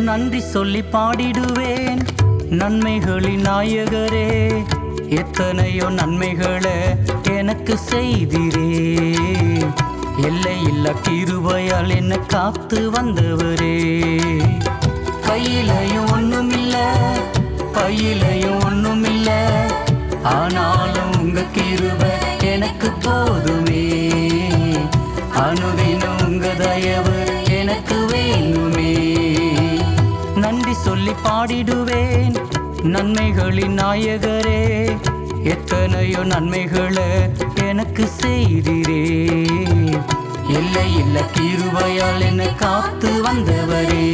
நன்றி சொல்லி பாடிடுவேன். நன்மைகளின் நாயகரே எத்தனையோ நன்மைகளை எனக்கு செய்திரே. எல்லையில்ல கிருபையால் என்ன காத்து வந்தவரே. கையிலையும் ஒண்ணுமில்ல பையிலையும் ஒண்ணுமில்ல. ஆனாலும் உங்க கிருபை எனக்கு போதுமே. அனுதினம் உங்க தயவு எனக்கு வேணுமே. சொல்லி பாடிடுவேன். நன்மைகளின் நாயகரே எத்தனையோ நன்மைகளை எனக்கு செய்திரே. இல்லை இல்லை கிருபையால் என்னை காத்து வந்தவரே.